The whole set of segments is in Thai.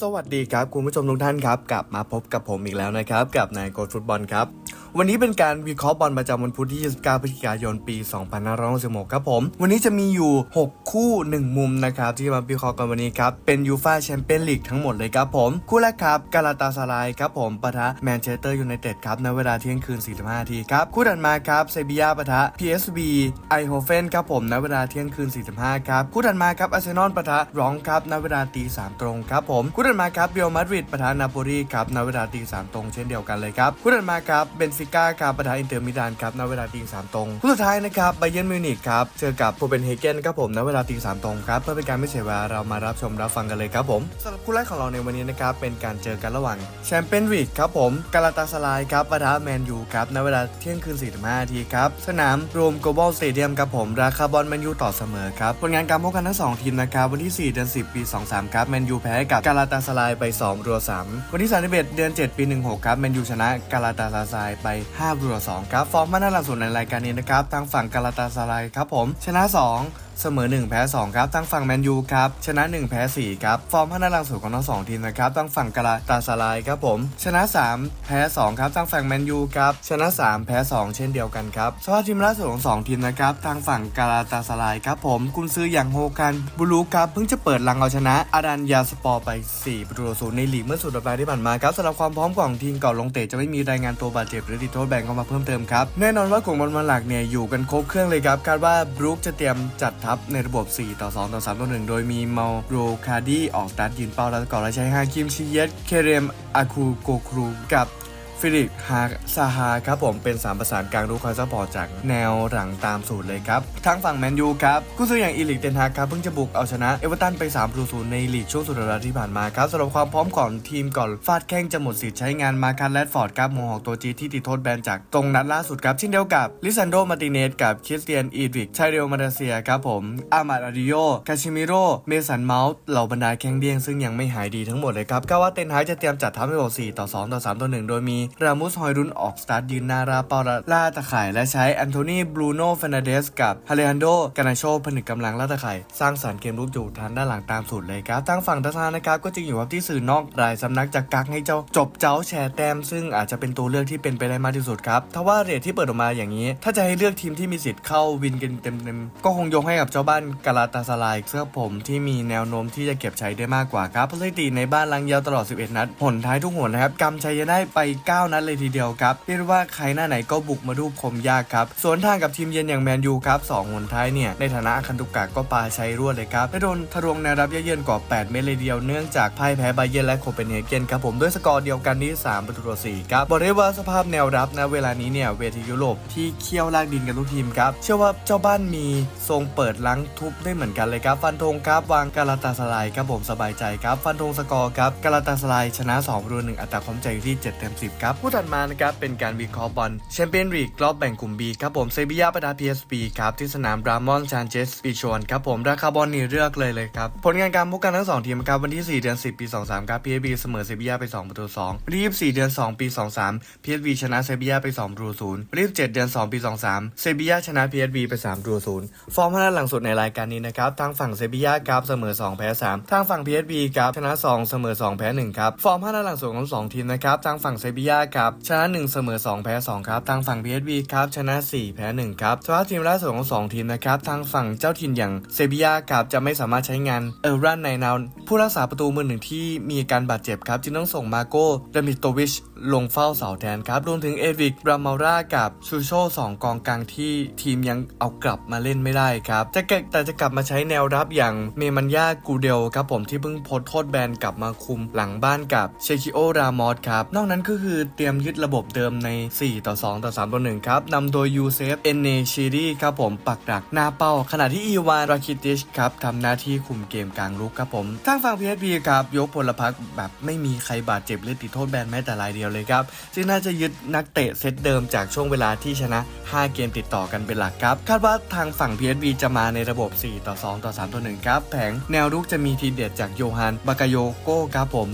สวัสดีครับ คุณผู้ชมทุกท่านครับ กลับมาพบกับผมอีกแล้วนะครับ กับนายโกฟุตบอลครับ วันนี้เป็นการวิเคราะห์บอลประจำวันพุธที่ 29 พฤศจิกายน ปี 2566ครับผม วันนี้จะมีอยู่ 6 คู่ 1 มุมนะครับ ที่มาวิเคราะห์กันวันนี้ครับ เป็นยูฟ่าแชมเปี้ยนลีกทั้งหมดเลยครับผม คู่แรกครับกาลาตาสารายครับผมปะทะแมนเชสเตอร์ยูไนเต็ดครับในเวลาเที่ยงคืน 45นาทีครับ คู่ถัดมาครับเซบียาปะทะ PSV ไอโฮเฟนครับผมในเวลาเที่ยงคืน 45ครับ คู่ถัดมาครับอาร์เซนอลปะทะรองครับในเวลาตีสามตรงครับผมคู่ถัดมาครับเรอัลมาดริดปะทะนาโปลีครับในเวลาตีสามตรงเช่นเดียวกันเลยครับคู่ถัดมาครับเบนฟิก้าครับปะทะอินเตอร์มิลานครับในเวลาตีสามตรงคู่สุดท้ายนะครับไบเยนมิวนิกครับเจอกับโคเปนเฮเกนครับผมในเวลาตีสามตรงครับเพื่อเป็นการไม่เสียเวลาเรามารับชมรับฟังกันเลยครับผมสำหรับคู่แรกของเราในวันนี้นะครับเป็นการเจอกันระหว่างแชมเปี้ยนลีกครับผมกาลาตาสลายครับปะทะแมนยูครับในเวลาเที่ยงคืน45นาทีครับสนามโรมโกลบอลสเตเดียมครับผมราคาบอลแมนยูต่อเสมอครับผลงานการพบกันทั้งสองทีมนะครับวันที่ 4 เดือน 10 ปี 23 ครับแมนยูแพ้กับกาลาตาสลายไป2รัว3วันที่31เดือน 7 ปี 16 ครับแมนยูชนะกาลาตาสลายไป5รัว2ครับฟอร์มมาน่าหลังสุดในรายการนี้นะครับทางฝั่งกาลาตาสลายครับผมชนะ 2 เสมอ 1 แพ้ 2 ครับทางฝั่งแมนยูครับ ชนะ 1 แพ้ 4 ครับ ฟอร์มพัฒนาลังสุดของทั้งสองทีมนะครับทางฝั่งกาลาตาสลายครับผม ชนะ 3 แพ้ 2 ครับทางฝั่งแมนยูครับ ชนะ 3 แพ้ 2 เช่นเดียวกันครับ สภาพทีมล่าสุดของสองทีมนะครับ ทางฝั่งกาลาตาสลายครับผม กุนซืออย่างโฮกันบูรูครับ เพิ่งจะเปิดลังเอาชนะอาดันยาสปอร์ไป 4 ประตูต่อศูนย์ในลีกเมื่อสุดสัปดาห์ที่ผ่านมาครับสำหรับความพร้อมของทีมก่อนลงเตะจะไม่มีรายงานตัวบาดเจ็บหรือติดโทษแบนเข้ามาเพิ่มเติมครับ แน่นอนว่ากลุ่มบอลมาหลักเนี่ยอยู่กันครบเครื่องเลยครับ คาดว่าบรูคจะเตรียมจัดทัพในระบบ 4 ต่อ 2 ต่อ 3 ต่อ 1 โดยมีเมาโรคาดีออกสตาร์ทยืนเป้าแล้วก่อนและใช้ฮาคิมชิเยตเคเรมอาคูโกครูกับ ฟิลิปฮาซาฮาครับผมเป็น3ประสานกลางรูคอยซัพพอร์ตจากแนวหลังตามสูตรเลยครับ ทางฝั่งแมนยูครับกุนซืออย่างอีลิกเตนฮากครับเพิ่งจะบุกเอาชนะเอเวอร์ตันไป3ประตูศูนย์ในลีกช่วงสุดสัปดาห์ที่ผ่านมาครับสำหรับความพร้อมของทีมก่อนฟาดแข้งจะหมดสิทธิ์ใช้งานมาคันแรดฟอร์ดครับโมหอกตัวจีที่ติดโทษแบนจากตรงนัดล่าสุดครับเช่นเดียวกับลิซันโดมาติเนสกับคริสเตียนอีดริกชาเรลมาดาเซียครับผมอามาดอาดิโยคาชิมิโร่เมสันเมาส์เหล่าบรรดาแข้งเดี้ยงซึ่งยังไม่หายดีทั้งหมดเลยครับก็ว่าเตนฮากจะเตรียมจัดทัพในบท4ต่อ2ต่อ3ต่อ1โดยมีรามุสฮอยรุนออกสตาร์ทยืนหน้าราปาล่าตะข่ายและใช้แอนโทนีบรูโน่เฟนันเดสกับฮาเลฮันโดกานาโชผนึกกำลังล่าตะข่าย สร้างสรรค์เกมลุกอยู่ทางด้านหลังตามสูตรเลยครับทางฝั่งทัศนานะครับก็จึงอยู่กับที่สื่อนอกรายสำนักจากกักให้เจ้าจบเจ้าแชร์แต้มซึ่งอาจจะเป็นตัวเลือกที่เป็นไปได้มากที่สุดครับทว่าเรทที่เปิดออกมาอย่างนี้ ถ้าจะให้เลือกทีมที่มีสิทธิ์เข้าวินกันเต็มๆก็คงยกให้กับเจ้าบ้านกาลาตาสลายเสื้อผมที่มีแนวโน้มที่จะเก็บใช้ได้มากกว่าครับเพราะสถิติในบ้านลังยาวตลอด 11 นัดผลท้ายทุกหนนะครับกำชัยได้ไป 9นัดเลยทีเดียวครับเรียกได้ว่าใครหน้าไหนก็บุกมาดูคมยากครับสวนทางกับทีมเยือนอย่างแมนยูครับ2หนท้ายเนี่ยในฐานะคันตุกกะก็ปาใช้รวดเลยครับและโดนทะลวงแนวรับเยือนกว่า 8 เมตรเลยเดียวเนื่องจากพ่ายแพ้ไบเยร์นและโคเปนเฮเกนครับผมด้วยสกอร์เดียวกันที่3ประตูต่อ4ครับบอกได้ว่าสภาพแนวรับนะเวลานี้เนี่ยเวทียุโรปที่เคี่ยวลากดินกันทุกทีมครับเชื่อว่าเจ้าบ้านมีทรงเปิดลังทุบได้เหมือนกันเลยครับฟันธงครับวางกาลาตาสลายครับผมสบายใจครับฟันธงสกอร์ครับกาลาตาสลายชนะ2ประตู1อัตราความใจอยู่ที่7เต็ม10ครับผู้ถัดมานะครับเป็นการวิเคราะห์บอลแชมเปี้ยนลีกรอบแบ่งกลุ่ม B ครับผมเซบียาปะทะ PSP ครับที่สนามรามอนชานเจสปีชวนครับผมราคาบอลนี่เลือกเลยเลยครับผลงานการพบกันทั้งสองทีมครับวันที่ 4 เดือน 10 ปี 23 ครับ PSP เสมอเซบียาไป 2 ประตู2วันที่24 เดือน 2 ปี 23 PSV ชนะเซบียาไป2ประตู0วันที่27เดือน 2 ปี 23 เซบียาชนะ PSV ไป3ประตู0ฟอร์มพนันหลังสุดในรายการนี้นะครับทางฝั่งเซบียาครับเสมอ 2 แพ้ 3 ทางฝั่ง PSV ครับชนะ 2 เสมอ 2 แพ้1ครับฟอร์มพนันหลังสุดของ 2 ทีมนะครับทางฝั่งเซบียาครับชนะ1เสมอ2แพ้2ครับทางฝั่ง PSV ครับชนะ 4 แพ้1ครับสภาพทีมล่าสุดของ 2 ทีมนะครับทางฝั่งเจ้าถิ่นอย่างเซบียาครับจะไม่สามารถใช้งานเออรันในนาวผู้รักษาประตูมือหนึ่งที่มีอาการบาดเจ็บครับ จึงต้องส่งมาโก้เดมิโตวิช ลงเฝ้าเสาแทนครับ รวมถึงเอวิกบรามาร่ากับชูโชสองกองกลางที่ทีมยังเอากลับมาเล่นไม่ได้ครับจะเกิดแต่จะกลับมาใช้แนวรับอย่างเมมันยากูเดลครับผมที่เพิ่งพ้นโทษแบนกลับมาคุมหลังบ้านกับเชคิโอรามอสครับ นอกนั้นก็คือเตรียมยึดระบบเดิมใน 4 ต่อ 2 ต่อ 3 ต่อ 1 ครับนำโดยยูเซฟเอนเนชิรีครับผมปักหลักหน้าเป้า ขณะที่อีวานราคิติชครับทำหน้าที่คุมเกมกลางรุกครับผมทาางฝั่งพีเอสพีครับยกพลพรรคแบบไม่มีใครบาดเจ็บหรือติดโทษแบนแม้แต่รายเดียวเลยครับ ซึ่งน่าจะยึดนักเตะเซตเดิมจากช่วงเวลาที่ชนะ 5 เกมติดต่อกันเป็นหลักครับ คาดว่าทางฝั่ง PSV จะมาในระบบ 4 ต่อ 2 ต่อ 3 ต่อ 1 ครับ แผงแนวรุกจะมีทีเด็ดจากโยฮันบากาโยโก้ครับผม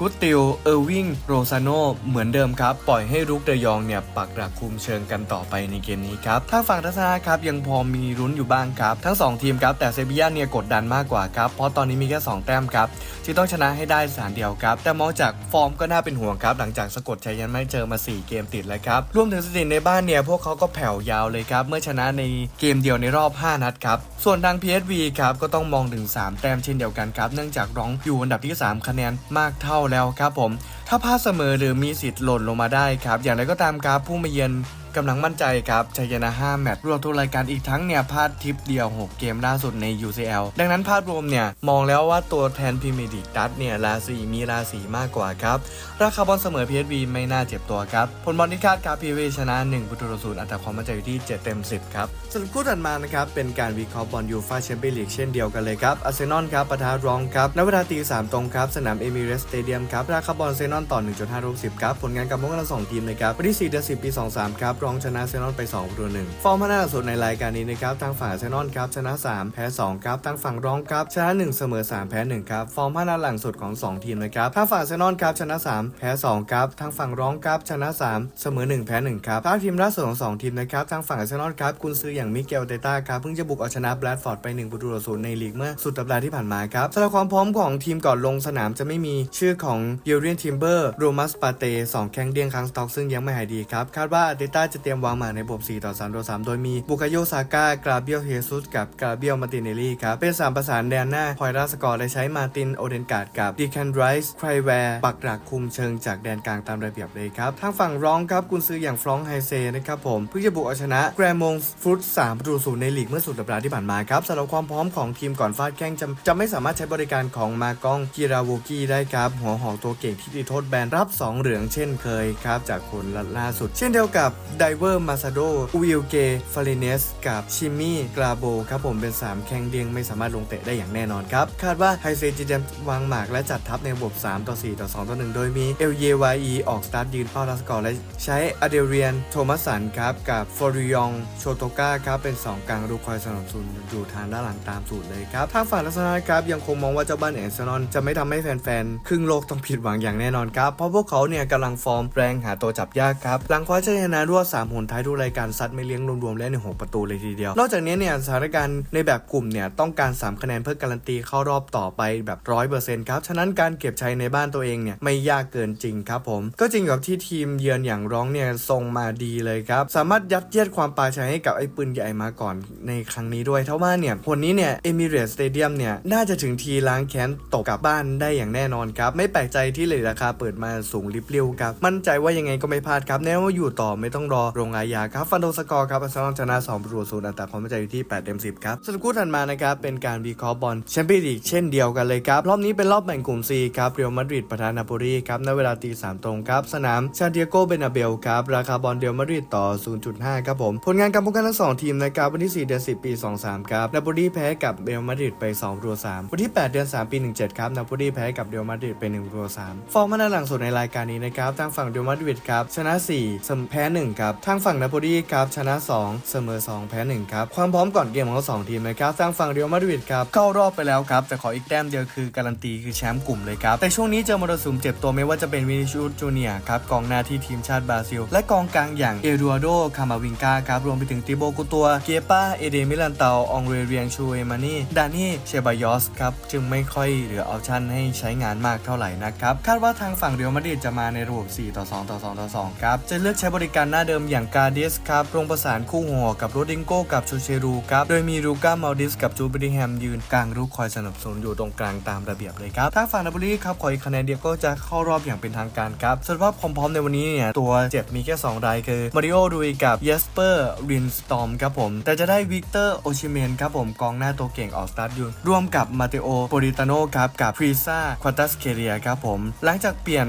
กกุตติล เออร์วิง โรซาโนเหมือนเดิมครับ ปล่อยให้รุกเดยองเนี่ยปักหลักคุมเชิงกันต่อไปในเกมนี้ครับทางฝั่งทัศนะครับยังพอมีรุ้นอยู่บ้างครับ ทั้ง 2 ทีมครับ แต่เซบีย่าเนี่ยกดดันมากกว่าครับ เพราะตอนนี้มีแค่ 2 แต้มครับที่ต้องชนะให้ได้สานเดียวครับ แต่มองจากฟอร์มก็น่าเป็นห่วงครับ หลังจากสะกดชัยยันไม่เจอมา 4 เกมติดแล้วครับ รวมถึงสถิติในบ้านเนี่ยพวกเขาก็แผ่วยาวเลยครับ เมื่อชนะในเกมเดียวในรอบ 5 นัดครับ ส่วนทาง PSV ครับก็ต้องมองถึง 3 แต้มเช่นเดียวกันครับ เนื่องจากร้องอยู่อันดับที่ 3 คะแนนมากเท่าแล้วครับผม ถ้าพลาดเสมอหรือมีสิทธิ์หล่นลงมาได้ครับ อย่างไรก็ตามครับผู้มาเยือนกำลังมั่นใจครับชัยชนะ5แมตช์รวมทุกรายการอีกทั้งเนี่ยพลาดทริปเดียว 6 เกมล่าสุดใน UCL ดังนั้นภาพรวมเนี่ย มองแล้วว่าตัวแทนพรีเมียร์ลีกดัตเนี่ยราศีมีราศีมากกว่าครับ ราคาบอลเสมอ PSV ไม่น่าเจ็บตัวครับ ผลบอลที่คาดครับ PSV ชนะ1ประตูต่อศูนย์อัตราความมั่นใจอยู่ที่ 7 เต็ม 10 ครับส่วนคู่ถัดมานะครับ เป็นการวิเคราะห์บอลยูฟาแชมเปี้ยนลีกเช่นเดียวกันเลยครับอาร์เซนอลครับปะทะรองครับณเวลาตี3ตรงครับสนามเอมิเรสสเตเดียมครับราคาบอลอาร์เซนอลต่อ 1.5รูป10ครับผลงานกับพวกทั้งสองทีมนะครับวันที่4เดือน10 ปี 23 ครับรองชนะเซนอลไป2ประตู1ฟอร์มหน้าสุดในรายการนี้นะครับทางฝั่งอาร์เซนอลครับชนะ 3 แพ้ 2 ครับทางฝั่งรองครับชนะ 1 เสมอ 3 แพ้ 1 ครับฟอร์มหน้าหลังสุดของ 2 ทีมนะครับทางฝั่งอาร์เซนอลครับชนะ 3 แพ้ 2 ครับทางฝั่งรองครับชนะ 3 เสมอ 1 แพ้ 1 ครับทาทีมล่าสุดของ 2 ทีมนะครับทางฝั่งเซนอลครับกุนซืออย่างมิเกลเตต้าครับเพิ่งจะบุกเอาชนะแบรดฟอร์ดไป1ประตูต่อศูนย์ในลีกเมื่อสุดสัปดาห์ที่ผ่านมาครับสำหรับความพร้อมของทีมก่อนลงสนามจะไม่มีชื่อของเยเรียนทิมเบอร์โรมัสปาเตสองแข้งเดียงค้างสต็อกซึ่งยังไม่หายดีครับ คาดว่าเดต้าจะเตรียมวางหมากในระบบ4ต่อ3ต่อ3โดยมีบุคาโยซาก้ากราเบียลเฮซุสกับกราเบียลมาตินเนลี่ครับ เป็นสามประสานแดนหน้าคอยราสกอร์และใช้มาตินโอเดนการ์ดกับดีแคนไรส์ไครแวร์ปักหลักคุมเชิงจากแดนกลางตามระเบียบเลยครับทางฝั่งร้องครับกุนซืออย่างฟรองไฮเซนะครับผมเพิ่งจะบุกเอาชนะแกรมงฟรุต3ประตูศูนย์ในลีกเมื่อสุดสัปดาห์ที่ผ่านมาครับสำหรับความพร้อมของทีมก่อนฟาดแข้งจะจะไม่สามารถใช้บริการของมากองกิราโวกีได้ครับหัวหอกตัวเก่งที่ดโทษแบนรับ 2 เหลืองเช่นเคยครับ จากผลล่าสุด เช่นเดียวกับไดเวอร์มาซาโดวิลเกฟาริเนสกับชิมมี่กราโบครับผมเป็น 3 แข้งเดียงไม่สามารถลงเตะได้อย่างแน่นอนครับ คาดว่าไฮเซจะเตรียมวางหมากและจัดทัพในระบบ 3 ต่อ 4 ต่อ 2 ต่อ 1 โดยมีเอลเยวาอีออกสตาร์ทยืนเป้าลาสกอร์และใช้อเดเรียน โทมัสสันครับกับฟอริยองโชโตกาครับเป็น 2 กลางรูคอยสนับสนุนอยู่ทางด้านหลังตามสูตรเลยครับทางฝั่งลักษณะครับยังคงมองว่าเจ้าบ้านเอร์เซนอลจะไม่ทำให้แฟนๆครึ่งโลกต้องผิดหวังอย่างแน่นอนครับเพราะพวกเขาเนี่ยกำลังฟอร์มแรงหาตัวจับยากครับหลังคว้าชัยชนะรวด3หนท้ายทุกรายการซัดไม่เลี้ยงรวมๆและในหกประตูเลยทีเดียวนอกจากนี้เนี่ยสถานการณ์ในแบบกลุ่มเนี่ยต้องการ 3 คะแนนเพื่อการันตีเข้ารอบต่อไปแบบร้อยเปอร์เซ็นต์ครับฉะนั้นการเก็บชัยในบ้านตัวเองเนี่ยไม่ยากเกินจริงครับผม ก็จริงกับที่ทีมเยือนอย่างร้องเนี่ยทรงมาดีเลยครับสามารถยัดเยียดความปลาชัยให้กับไอ้ปืนใหญ่มาก่อนในครั้งนี้ด้วยเท่าว่าเนี่ยผลนี้เนี่ยเอมิเรตสเตเดียมเนี่ยน่าจะถึงทีล้างแค้นตกกลับบ้านได้อย่างแน่นอนครับไม่แปลกใจที่เลยราคาเปิดมาสูงริบเรียวครับ มั่นใจว่ายังไงก็ไม่พลาดครับแน่ว่าอยู่ต่อไม่ต้องรอโรงอาญาครับ ฟันโดสกอร์ครับอาร์เซนอลชนะ2ประตูศูนย์อัตราความมั่นใจอยู่ที่8เต็ม10ครับสรุปคู่ถัดมานะครับเป็นการวิเคราะห์บอลแชมเปี้ยนลีกเช่นเดียวกันเลยครับรอบนี้เป็นรอบแบ่งกลุ่ม C ครับเรอัลมาดริดปะทะนาโปลีครับณเวลาตีสามตรงครับสนามชาเดียโกเบนาเบลครับราคาบอลเรอัลมาดริดต่อ 0.5 ครับผมผลงานการพบกันทั้งสองทีมนะครับวันที่4เดือน10 ปี 23 ครับนาโปลีแพ้กับเรอัลมาดริดไป2ประตู3วันที่ 8 เดือน 3 ปี 17 ครับนาโปลีแพ้กับเรอัลมาดริดไป1ประตู3ฟอร์มมาหลังสุดในรายการนี้นะครับทางฝั่งเรอัลมาดริดครับชนะ4เสมอแพ้1ครับทางฝั่งนาโปลีครับชนะ 2 เสมอ 2 แพ้1ครับความพร้อมก่อนเกมของทั้งสองทีมนะครับทางฝั่งเรอัลมาดริดครับเข้ารอบไปแล้วครับแต่ขออีกแต้มเดียวคือการันตีคือแชมป์กลุ่มเลยครับแต่ช่วงนี้เจอมรสุมเจ็บตัวไม่ว่าจะเป็นวินิชูจูเนียครับกองหน้าที่ทีมชาติบราซิล และกองกลางอย่างเอดูอาโดคามาวิงกาครับรวมไปถึงติโบกุตัวเกียป้าเอเดมิลันเตาองเรเรียงชูเอมานีดานี่เชบายอสครับจึงไม่ค่อยเหลือออปชั่นให้ใช้งานมากเท่าไหร่นะครับคาดว่าทางฝั่งเรอัลมาดริดจะมาในระบบ 4 ต่อ 2 ต่อ 2 ต่อ 2 ครับ จะเลือกใช้บริการหน้าเดิมอย่างกาเดสครับลงประสานคู่หัวกับโรดิงโกกับชูเชรูครับ โดยมีรูก้ามาลดิสกับจูบริแฮมยืนกลางรูคอยสนับสนุนอยู่ตรงกลางตามระเบียบเลยครับทางฝั่งนาโปลีครับขออีกคะแนนเดียวก็จะเข้ารอบอย่างเป็นทางการครับส่วนว่าความพร้อมในวันนี้เนี่ยตัวเจ็บมีแค่ 2 รายคือมาริโอดุยกับเยสเปอร์รินสตอมครับผม แต่จะได้วิกเตอร์โอชิเมนครับผมกองหน้าตัวเก่งออกสตาร์ทยืนร่วมกับมาเตโอโปริตาโนครับกับฟรีซ่าควาตัสเคเรียครับผม หลังจากเปลี่ยน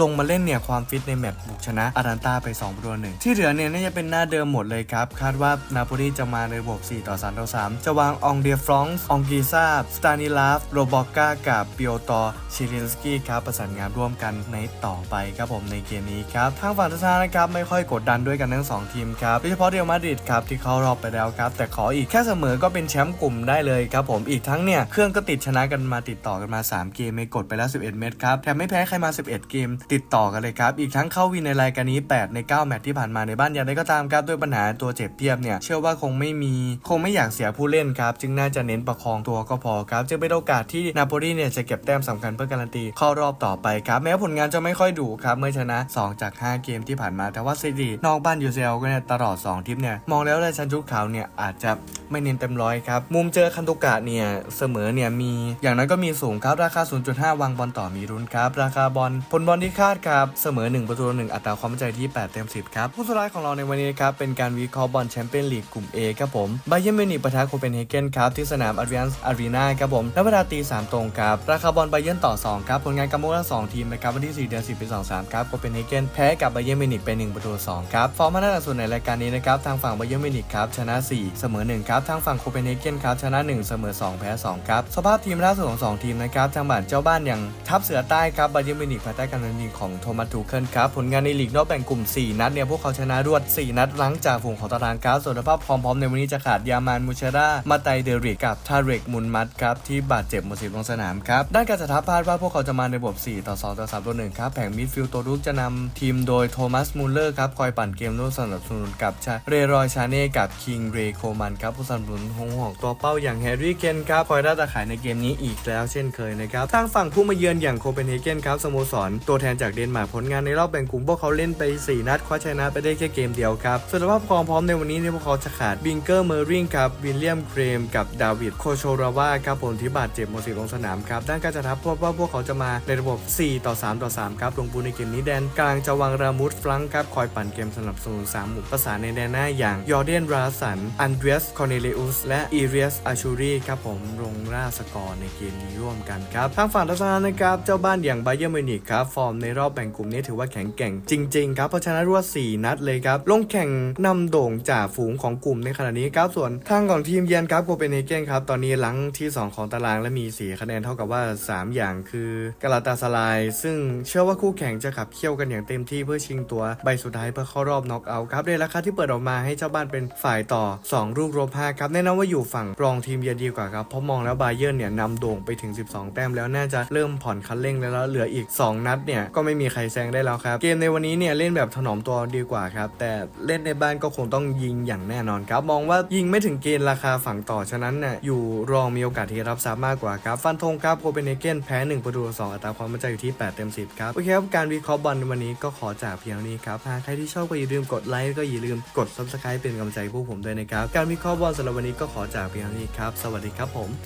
ลงมาเล่นเนี่ยความฟิตในแมตช์บุกชนะอารันตาไป2ประตูหนึ่งที่เหลือเนี่ยน่าจะเป็นหน้าเดิมหมดเลยครับ คาดว่านาโปลีจะมาในระบบ 4 ต่อ 3 ต่อ 3 จะวางองเดียฟรองส์องกีซาสตานิลาฟโรบอกกากับเปิโตชิลินสกี้ครับประสานงานร่วมกันในต่อไปครับผมในเกมนี้ครับทางฝั่งทัศนะนะครับไม่ค่อยกดดันด้วยกันทั้งสองทีมครับโดยเฉพาะเรอัลมาดริดครับที่เขารอบไปแล้วครับแต่ขออีกแค่เสมอก็เป็นแชมป์กลุ่มได้เลยครับผมอีกทั้งเนี่ยเครื่องก็ติดชนะกันมาติดต่อกันมา 3 เกมไม่กดไปแล้ว 11 เม็ดครับแถมไม่แพ้ใครมา11เกม ติดต่อกันเลยครับ อีกทั้งเข้าวินในรายการนี้ 8 ใน 9 แมตช์ที่ผ่านมาในบ้านอย่างไรก็ตามครับด้วยปัญหาตัวเจ็บเพียบเนี่ย เชื่อว่าคงไม่มี คงไม่อยากเสียผู้เล่นครับ จึงน่าจะเน้นประคองตัวก็พอครับ จึงเป็นโอกาสที่นาโปลีเนี่ยจะเก็บแต้มสำคัญเพื่อการันตีเข้ารอบต่อไปครับ แม้ผลงานจะไม่ค่อยดุครับ เมื่อชนะ 2 จาก 5 เกมที่ผ่านมา แต่ว่าสถิตินอกบ้านยูเซลก็เนี่ยตลอด 2 ทิปเนี่ย มองแล้วเลยชันชุดขาวเนี่ยอาจจะไม่เน้นเต็มร้อยครับ มุมเจอคันตุกะเนี่ยเสมอเนี่ยมี อย่างนั้นก็มีสูงครับ ราคา 0.5 วางบอลต่อมีรุนครับ ราคาบอลผลบอลที่คาดครับ เสมอ 1 ประตูต่อหนึ่งอัตราความมั่นใจที่ 8 เต็ม 10 ครับ ผู้สุดท้ายของเราในวันนี้ครับ เป็นการวิเคราะห์บอลแชมเปี้ยนลีกกลุ่ม A ครับผมไบเยนมิวนิกปะทะโคเปนเฮเกนครับ ที่สนามอารียนส์อารีนาครับผมและเวลาตี 3 ตรงครับ ราคาบอลไบเยนต่อ 2 ครับ ผลงานกำมทั้งสองทีมนะครับวันที่ 4 เดือน 10 ปี 23 ครับโคเปนเฮเกนแพ้กับไบเยนมิวนิกไป1ประตูต่อ2ครับฟอร์มมาตรฐานสุดในรายการนี้นะครับทางฝั่งไบเยนมิวนิกครับชนะ 4 เสมอ 1 ครับทางฝั่งโคเปนเฮเกนครับชนะ 1 เสมอ 2 แพ้ 2 ครับสภาพทีมล่าสุดของ 2 ทีมนะครับทางบ้านเจ้าบ้านอย่างทัพเสือใต้ครับไบเยนมิวนิกภายใต้การนำทีมของโทมัสทูเคิลครับ ผลงานในลีกนอกแบ่งกลุ่ม 4 นัดเนี่ยพวกเขาชนะรวด 4 นัดหลังจากฝูงของตารางครับส่วนสภาพพร้อมๆในวันนี้จะขาดยามานมูเชรามาไตเดริกกับทาเรกมุนมัดครับที่บาดเจ็บหมดสิทธิ์ลงสนามครับด้านการจัดทัพาดว่าพวกเขาจะมาในระบบ 4 ต่อ 2 ต่อ 3 ต่อ 1 ครับแผงมิดฟิลด์ตัวรุกจะนำทีมโดยโทมัสมูลเลอร์ครับคอยปั่นเกมร่วมสนับสนุนกับชาเรรอยชาเน่กับคิงเรโคมันครับผู้สนับสนุนหงของตัวเป้าอย่างแฮร์รี่เคนครับคอยด้าตาขายในเกมนี้อีกแล้วเช่นเคยนะครับทางฝั่งผู้มาเยือนอย่างโคเปนเฮเกนครับสโมสรตัวแทนจากเดนมาร์กผลงานในรอบแบ่งกลุ่มพวกเขาเล่นไป 4 นัดคว้าชนะไปได้แค่เกมเดียวครับส่วนสภาพความพร้อมในวันนี้เนี่ยพวกเขาจะขาดบิงเกอร์เมอร์ริงครับวิลเลียมเครมกับดาวิดโคโชราวาครับผลที่บาดเจ็บหมดสิทธิ์ลงสนามครับด้านการจัดทัพพบว่าพวกเขาจะมาในระบบ 4 ต่อ 3 ต่อ 3 ครับลงปูในเกมนี้แดนกลางจะวางรามุสฟลังครับคอยปั่นเกมสนับสนุน3หมู่ประสานในแดนหน้าอย่างยอร์เดนราสันอันเดรียสคอร์เนเลอุสและอีเรียสอาชูรีครับผมลงราสกอร์ในเกมนี้ร่วมกันครับทางฝั่งทัศนะนะครับเจ้าบ้านอย่างไบเยอร์มินิกครับฟอร์มในรอบแบ่งกลุ่มนี้ถือว่าแข็งแกร่งจริง ๆ ครับเพราะชนะรวด 4 นัดเลยครับลงแข่งนำโด่งจ่าฝูงของกลุ่มในขณะนี้ครับส่วนทางของทีมเยือนครับโคเปนเฮเกนครับตอนนี้หลังที่ 2 ของตารางและมี 4 คะแนนเท่ากับว่า 3 อย่างคือกาลาตาสลาย ซึ่งเชื่อว่าคู่แข่งจะขับเคี่ยวกันอย่างเต็มที่เพื่อชิงตัวใบสุดท้ายเพื่อเข้ารอบน็อกเอาท์ครับในราคาที่เปิดออกมาให้เจ้าบ้านเป็นฝ่ายต่อ 2 ลูกรวม5ครับแน่นอนว่าอยู่ฝั่งรองทีมเยือนดีกว่าครับเพราะมองแล้วบาเยิร์นเนี่ยนำโด่งไปถึง 12 แต้มแล้วน่าจะเริ่มผ่อนคันเร่งแล้วเหลืออีก2 นัดเนี่ยก็ไม่มีใครแซงได้แล้วครับ เกมในวันนี้เนี่ยเล่นแบบถนอมตัวดีกว่าครับ แต่เล่นในบ้านก็คงต้องยิงอย่างแน่นอนครับ มองว่ายิงไม่ถึงเกณฑ์ราคาฝั่งต่อฉะนั้นน่ะอยู่รองมีโอกาสที่รับทรัพย์มากกว่าครับ ฟันธงครับโคเปนเฮเกนแพ้1ประตูต่อ2อัตราความมั่นใจอยู่ที่ 8 เต็ม 10 ครับ โอเคครับการวิเคราะห์บอลในวันนี้ก็ขอจากเพียงนี้ครับหากใครที่ชอบก็อย่าลืมกดไลค์ก็อย่าลืมกด subscribe เป็นกำลังใจให้พวกผมด้วยนะครับการวิเคราะห์บอลสำหรับวันนี้ก็ขอจากเพียงนี้ครับสวัสดีครับผม